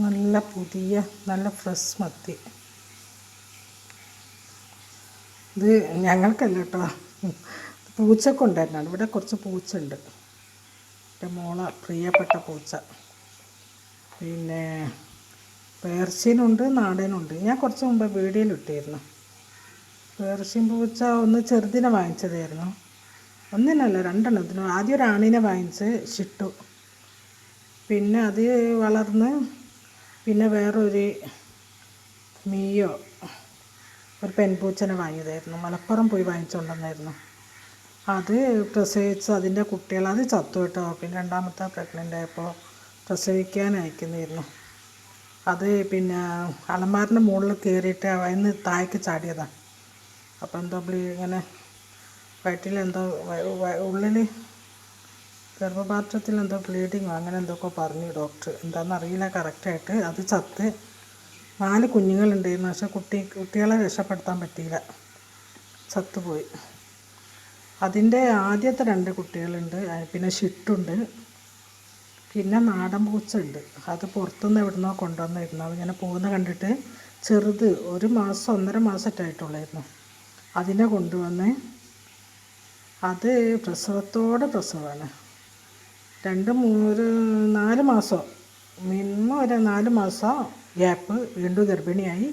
നല്ല പുതിയ നല്ല ഫ്രഷ് മത്തി. ഇത് ഞങ്ങൾക്കല്ല കേട്ടോ പൂച്ചക്കൊണ്ടായിരുന്നാണ് ഇവിടെ കുറച്ച് പൂച്ച ഉണ്ട് എന്റെ മോള പ്രിയപ്പെട്ട പൂച്ച. പിന്നെ പേർഷ്യനുണ്ട് നാടനുണ്ട്. ഞാൻ കുറച്ച് മുമ്പ് വീഡിയോയിൽ ഇട്ടിരുന്നു. പേർഷ്യൻ പൂച്ച ഒന്ന് ചെറുതിനെ വാങ്ങിച്ചതായിരുന്നു. ഒന്നിനല്ല രണ്ടെണ്ണത്തിന് ആദ്യം ഒരു ആണിനെ വാങ്ങിച്ച് ഷിട്ടു പിന്നെ അത് വളർന്ന് പിന്നെ വേറൊരു മീയോ ഒരു പെൺപൂച്ചനെ വാങ്ങിയതായിരുന്നു. മലപ്പുറം പോയി വാങ്ങിച്ചുകൊണ്ടുവന്നായിരുന്നു അത് പ്രസവിച്ച് അതിന്റെ കുട്ടികൾ അത് ചത്തു കേട്ടോ. പിന്നെ രണ്ടാമത്തെ പ്രഗ്നന്റ് ആയപ്പോൾ പ്രസവിക്കാൻ അയക്കുന്നതായിരുന്നു അത് പിന്നെ അലമാറിന്റെ മുകളിൽ കയറിയിട്ട് അതിന് താഴേക്ക് ചാടിയതാണ് അപ്പോൾ എന്തോ ഇങ്ങനെ വയറ്റിൽ എന്തോ ഉള്ളിൽ ഗർഭപാത്രത്തിൽ എന്തോ ബ്ലീഡിങ്ങോ അങ്ങനെ എന്തൊക്കെ പറഞ്ഞു ഡോക്ടർ എന്താണെന്ന് അറിയില്ല കറക്റ്റായിട്ട് അത് ചത്ത്. നാല് കുഞ്ഞുങ്ങളുണ്ടായിരുന്നു. പക്ഷെ കുട്ടി കുട്ടികളെ രക്ഷപ്പെടുത്താൻ പറ്റിയില്ല. ചത്തുപോയി. അതിന്റെ ആദ്യത്തെ രണ്ട് കുട്ടികളുണ്ട്. പിന്നെ ഷിട്ടുണ്ട്. പിന്നെ നാടൻ പൂച്ച ഉണ്ട് അത് പുറത്തുനിന്ന് എവിടുന്നോ കൊണ്ടുവന്നായിരുന്നു അതിങ്ങനെ പോകുന്ന കണ്ടിട്ട് ചെറുത് ഒരു മാസം ഒന്നര മാസമൊക്കെ ആയിട്ടുള്ളായിരുന്നു. അതിനെ കൊണ്ടുവന്ന് അത് പ്രസവത്തോടെ പ്രസവമാണ്. രണ്ട് മൂന്ന് നാല് മാസം. മിനിമം ഒരു നാല് മാസം ഗ്യാപ്പ് വീണ്ടും ഗർഭിണിയായി.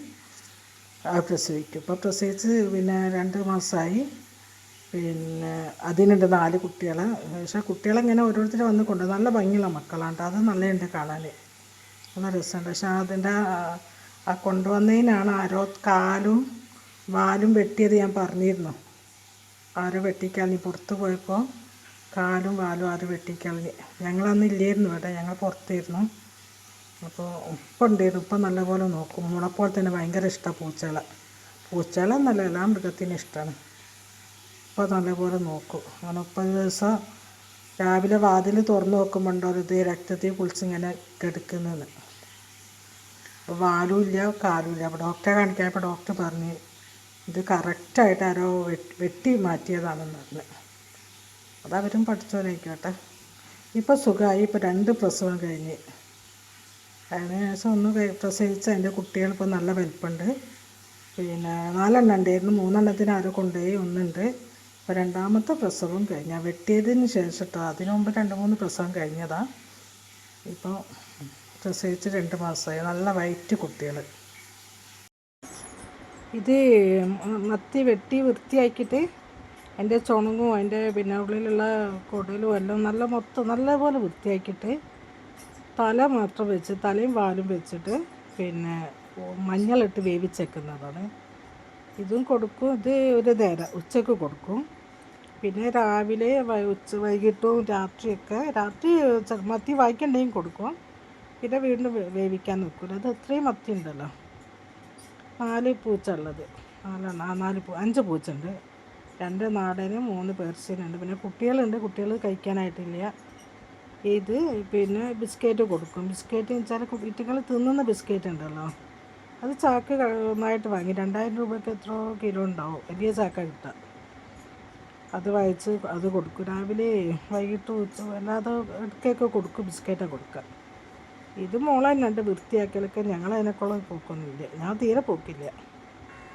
പ്രസവിക്കും ഇപ്പോൾ പ്രസവിച്ച് പിന്നെ രണ്ട് മാസമായി പിന്നെ അതിനുണ്ട് നാല് കുട്ടികൾ പക്ഷേ കുട്ടികളിങ്ങനെ ഓരോരുത്തർ വന്ന് കൊണ്ട് നല്ല ഭംഗിയുള്ള മക്കളാണ്. ട്ടോ. അത് നല്ലതുണ്ട് കാണാൻ നല്ല രസമുണ്ട്. പക്ഷേ അതിന്റെ ആ കൊണ്ടുവന്നതിനാണ് ആരോ കാലും വാലും വെട്ടിയത് ഞാൻ പറഞ്ഞിരുന്നു. ആരോ വെട്ടിക്കാൻ നീ പുറത്ത് പോയപ്പോൾ കാലും വാലും അത് വെട്ടിക്കളഞ്ഞ്. ഞങ്ങളന്ന് ഇല്ലായിരുന്നു ഇവിടെ ഞങ്ങൾ പുറത്തായിരുന്നു. അപ്പോൾ ഉപ്പ ഉണ്ടായിരുന്നു. ഉപ്പ നല്ലപോലെ നോക്കും. മുളപ്പോലെ തന്നെ ഭയങ്കര ഇഷ്ടമാണ് പൂച്ചകളെ. പൂച്ചകളെ എന്നല്ല എല്ലാ മൃഗത്തിനും ഇഷ്ടമാണ് ഉപ്പ നല്ലപോലെ നോക്കും. അങ്ങനെ ഉപ്പ ദിവസം രാവിലെ വാതിൽ തുറന്ന് നോക്കുമ്പോൾ ഉണ്ടോ ഇത് രക്തത്തിൽ കുളിച്ചിങ്ങനെ കിടക്കുന്നതെന്ന് അപ്പോൾ വാലും ഇല്ല കാലും ഇല്ല. അപ്പോൾ ഡോക്ടറെ കാണിക്കാൻ ഇപ്പോൾ ഡോക്ടർ പറഞ്ഞ് ഇത് കറക്റ്റായിട്ട് ആരോ വെട്ടി മാറ്റിയതാണെന്ന് പറഞ്ഞു. അതവരും പഠിച്ചോലായിക്കോട്ടെ ഇപ്പോൾ സുഖമായി ഇപ്പോൾ രണ്ട് പ്രസവം കഴിഞ്ഞ്. അതിന് ശേഷം ഒന്ന് പ്രസവിച്ച് അതിന്റെ കുട്ടികൾ ഇപ്പോൾ നല്ല വലിപ്പുണ്ട്. പിന്നെ നാലെണ്ണം ഉണ്ടായിരുന്നു മൂന്നെണ്ണത്തിന് ആരോ കൊണ്ടുപോയി ഒന്നുണ്ട്. അപ്പോൾ രണ്ടാമത്തെ പ്രസവം കഴിഞ്ഞ. വെട്ടിയതിന് ശേഷം അതിനു മുമ്പ് രണ്ട് മൂന്ന് പ്രസവം കഴിഞ്ഞതാണ് ഇപ്പോൾ പ്രസവിച്ച് രണ്ട് മാസമായി നല്ല വൈറ്റ് കുട്ടികൾ ഇത് മത്തി വെട്ടി വൃത്തിയാക്കിയിട്ട് അതിന്റെ ചുണങ്ങും അതിന്റെ പിന്നെ ഉള്ളിലുള്ള കൊടലും എല്ലാം നല്ല മൊത്തം നല്ലപോലെ വൃത്തിയാക്കിയിട്ട് തല മാത്രം വെച്ച് തലയും വാലും വെച്ചിട്ട് പിന്നെ മഞ്ഞളിട്ട് വേവിച്ചേക്കുന്നതാണ്. ഇതും കൊടുക്കും. ഇത് ഒരു നേരം ഉച്ചയ്ക്ക് കൊടുക്കും. പിന്നെ രാവിലെ ഉച്ച വൈകിട്ടും രാത്രിയൊക്കെ രാത്രി മത്തി വായിക്കണ്ടെങ്കിൽ കൊടുക്കും. പിന്നെ വീണ്ടും വേവിക്കാൻ നിൽക്കില്ല അത് ഇത്രയും മത്തി ഉണ്ടല്ലോ. നാല് പൂച്ച ഉള്ളത്. നാലെണ്ണം. നാല് പൂ അഞ്ച് പൂച്ച ഉണ്ട് രണ്ട് നാടന് മൂന്ന് പേർഷ്യനുണ്ട് പിന്നെ കുട്ടികളുണ്ട്. കുട്ടികൾ കഴിക്കാനായിട്ടില്ല. ഇത് പിന്നെ ബിസ്ക്കറ്റ് കൊടുക്കും. ബിസ്ക്കറ്റ് എന്ന് വെച്ചാൽ കുട്ടികൾ തിന്നുന്ന ബിസ്ക്കറ്റ് ഉണ്ടല്ലോ. അത് ചാക്ക് നന്നായിട്ട് വാങ്ങി. രണ്ടായിരം രൂപയ്ക്ക് എത്ര കിലോ ഉണ്ടാവും. വലിയ ചാക്ക കിട്ടുക. അത് വായിച്ച് അത് കൊടുക്കും. രാവിലെ വൈകിട്ട് ഉച്ച അല്ലാതെ ഇടയ്ക്കൊക്കെ കൊടുക്കും. ബിസ്ക്കറ്റൊക്കെ കൊടുക്കുക. ഇത് മോളെ രണ്ട് വൃത്തിയാക്കലൊക്കെ ഞങ്ങൾ അതിനേക്കുള്ള പോക്കൊന്നുമില്ല. ഞാൻ തീരെ പോക്കില്ല.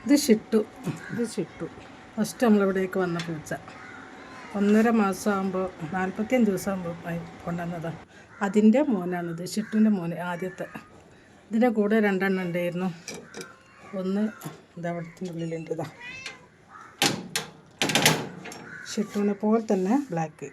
ഇത് ഷിട്ടു ഇത് ഷിട്ടു ഫസ്റ്റ് നമ്മളിവിടേക്ക് വന്ന പൂച്ച. ഒന്നര മാസമാകുമ്പോൾ നാൽപ്പത്തിയഞ്ച് ദിവസമാകുമ്പോൾ കൊണ്ടുവന്നതാണ് അതിന്റെ മോനാണിത് ഷിട്ടുവിന്റെ മോന് ആദ്യത്തെ. ഇതിന്റെ കൂടെ രണ്ടെണ്ണം ഉണ്ടായിരുന്നു. ഒന്ന് ഇതാ അവിടത്തിന്റെ ഉള്ളിലുണ്ട് ഇതാ. ഷിട്ടുവിനെ പോലെ തന്നെ ബ്ലാക്ക്.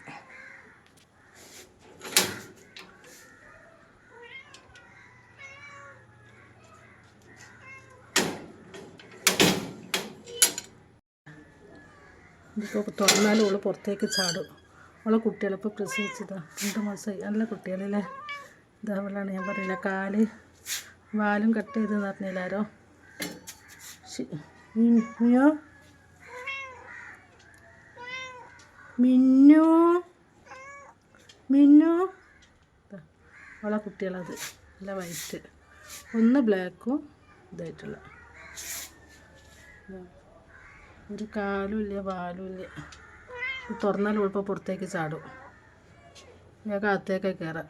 ഇതിപ്പോൾ തുറന്നാലും ഓൾ പുറത്തേക്ക് ചാടും. ഓളെ കുട്ടികളിപ്പോൾ പ്രസവിച്ചതാ. രണ്ട് മാസമായി നല്ല കുട്ടികളല്ലേ? ഇതാ ഞാൻ പറയില്ല കാൽ വാലും കട്ട് ചെയ്തെന്ന് പറഞ്ഞില്ലാരോ? മിന്നു. മിന്നു. മിന്നു. അവളെ കുട്ടികളത്. നല്ല വൈറ്റ്. ഒന്ന് ബ്ലാക്കും ഇതായിട്ടുള്ള. ഇതാ. ഒരു കാലുമില്ല വാലുമില്ല തുറന്നാൽ ഉഴപ്പം പുറത്തേക്ക് ചാടും. ഞാൻ അകത്തേക്ക് കയറാം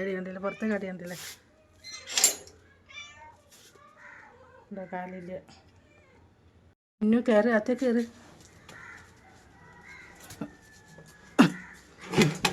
അടി കണ്ടില്ല പുറത്തേക്ക് അടി കണ്ടില്ലേ ഇവിടെ കാലില്ല. ഇന്നും കയറി അത്തേക്ക് കയറി Thank you.